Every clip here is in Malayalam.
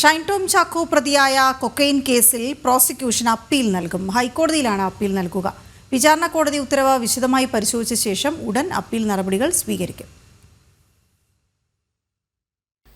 ഷൈൻ ടോം ചാക്കോ പ്രതിയായ കൊക്കൈൻ കേസിൽ പ്രോസിക്യൂഷൻ അപ്പീൽ നൽകും. ഹൈക്കോടതിയിലാണ് അപ്പീൽ നൽകുക. വിചാരണ കോടതി ഉത്തരവ് വിശദമായി പരിശോധിച്ച ശേഷം ഉടൻ അപ്പീൽ നടപടികൾ സ്വീകരിക്കും.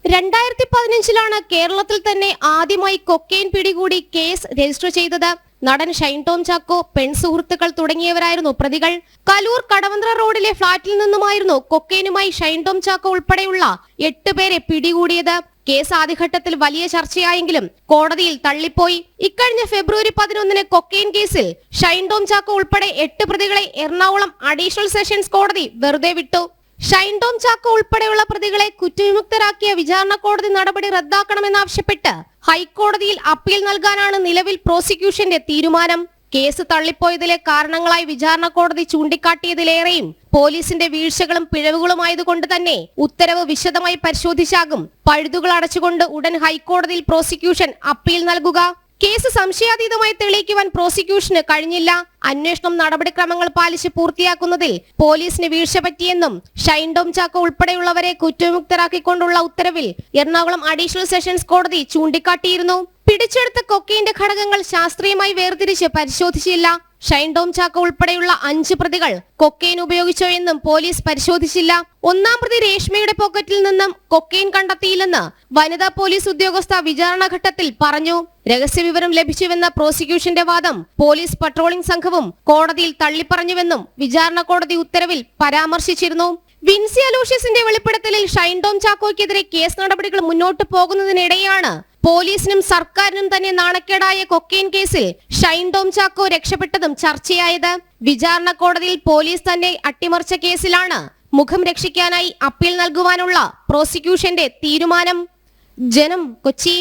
രണ്ടായിരത്തി പതിനഞ്ചിലാണ് കേരളത്തിൽ തന്നെ ആദ്യമായി കൊക്കെയിൻ പിടികൂടി കേസ് രജിസ്റ്റർ ചെയ്തത്. നടൻ ഷൈൻ ടോം ചാക്കോ പെൺസുഹൃത്തുക്കൾ തുടങ്ങിയവരായിരുന്നു പ്രതികൾ. കലൂർ കടവന്ത്ര റോഡിലെ ഫ്ളാറ്റിൽ നിന്നുമായിരുന്നു കൊക്കെയിനുമായി ഷൈൻ ടോം ചാക്കോ ഉൾപ്പെടെയുള്ള എട്ട് പേരെ പിടികൂടിയത്. കേസ് ആദ്യഘട്ടത്തിൽ വലിയ ചർച്ചയായെങ്കിലും കോടതിയിൽ തള്ളിപ്പോയി. ഇക്കഴിഞ്ഞ ഫെബ്രുവരി പതിനൊന്നിന് കൊക്കെയിൻ കേസിൽ ഷൈൻ ടോം ചാക്കോ ഉൾപ്പെടെ എട്ട് പ്രതികളെ എറണാകുളം അഡീഷണൽ സെഷൻസ് കോടതി വെറുതെ വിട്ടു. ഷൈൻ ടോം ചാക്കോ ഉൾപ്പെടെയുള്ള പ്രതികളെ കുറ്റവിമുക്തരാക്കിയ വിചാരണ കോടതി നടപടി റദ്ദാക്കണമെന്നാവശ്യപ്പെട്ട് ഹൈക്കോടതിയിൽ അപ്പീൽ നൽകാനാണ് നിലവിൽ പ്രോസിക്യൂഷന്റെ തീരുമാനം. കേസ് തള്ളിപ്പോയതിലെ കാരണങ്ങളായി വിചാരണ കോടതി ചൂണ്ടിക്കാട്ടിയതിലേറെയും പോലീസിന്റെ വീഴ്ചകളും പിഴവുകളുമായതുകൊണ്ട് തന്നെ ഉത്തരവ് വിശദമായി പരിശോധിച്ചാകും പഴുതുകൾ അടച്ചുകൊണ്ട് ഉടൻ ഹൈക്കോടതിയിൽ പ്രോസിക്യൂഷൻ അപ്പീൽ നൽകുക. കേസ് സംശയാതീതമായി തെളിയിക്കുവാൻ പ്രോസിക്യൂഷന് കഴിഞ്ഞില്ല. അന്വേഷണം നടപടിക്രമങ്ങൾ പാലിച്ച് പൂർത്തിയാക്കുന്നതിൽ പോലീസിന് വീഴ്ച പറ്റിയെന്നും ഷൈൻ ഡോം ചാക്കോ ഉൾപ്പെടെയുള്ളവരെ കുറ്റവിമുക്തരാക്കിക്കൊണ്ടുള്ള ഉത്തരവിൽ എറണാകുളം അഡീഷണൽ സെഷൻസ് കോടതി ചൂണ്ടിക്കാട്ടിയിരുന്നു. പിടിച്ചെടുത്ത കൊക്കൈന്റെ ഘടകങ്ങൾ ശാസ്ത്രീയമായി വേർതിരിച്ച് പരിശോധിച്ചില്ല. ഷൈൻഡോം ചാക്ക ഉൾപ്പെടെയുള്ള അഞ്ച് പ്രതികൾ കൊക്കെയിൻ ഉപയോഗിച്ചോ എന്നും പോലീസ് പരിശോധിച്ചില്ല. ഒന്നാം പ്രതി രേഷ്മയുടെ പോക്കറ്റിൽ നിന്നും കൊക്കെയിൻ കണ്ടെത്തിയില്ലെന്ന് വനിതാ പോലീസ് ഉദ്യോഗസ്ഥ വിചാരണഘട്ടത്തിൽ പറഞ്ഞു. രഹസ്യവിവരം ലഭിച്ചുവെന്ന പ്രോസിക്യൂഷന്റെ വാദം പോലീസ് പട്രോളിംഗ് സംഘവും കോടതിയിൽ തള്ളിപ്പറഞ്ഞുവെന്നും വിചാരണ കോടതി ഉത്തരവിൽ പരാമർശിച്ചിരുന്നു. വിൻസി അലൂഷ്യസിന്റെ വെളിപ്പെടുത്തലിൽ ഷൈൻഡോം ചാക്കോയ്ക്കെതിരെ കേസ് നടപടികൾ മുന്നോട്ട് പോകുന്നതിനിടെയാണ് പോലീസിനും സർക്കാരിനും തന്നെ നാണക്കേടായ കൊക്കെയിൻ കേസിൽ ഷൈൻ ടോം ചാക്കോ രക്ഷപ്പെട്ടതും ചർച്ചയായത്. വിചാരണ കോടതിയിൽ പോലീസ് തന്നെ അട്ടിമറിച്ച കേസിലാണ് മുഖം രക്ഷിക്കാനായി അപ്പീൽ നൽകുവാനുള്ള പ്രോസിക്യൂഷന്റെ തീരുമാനം. ജനം കൊച്ചി.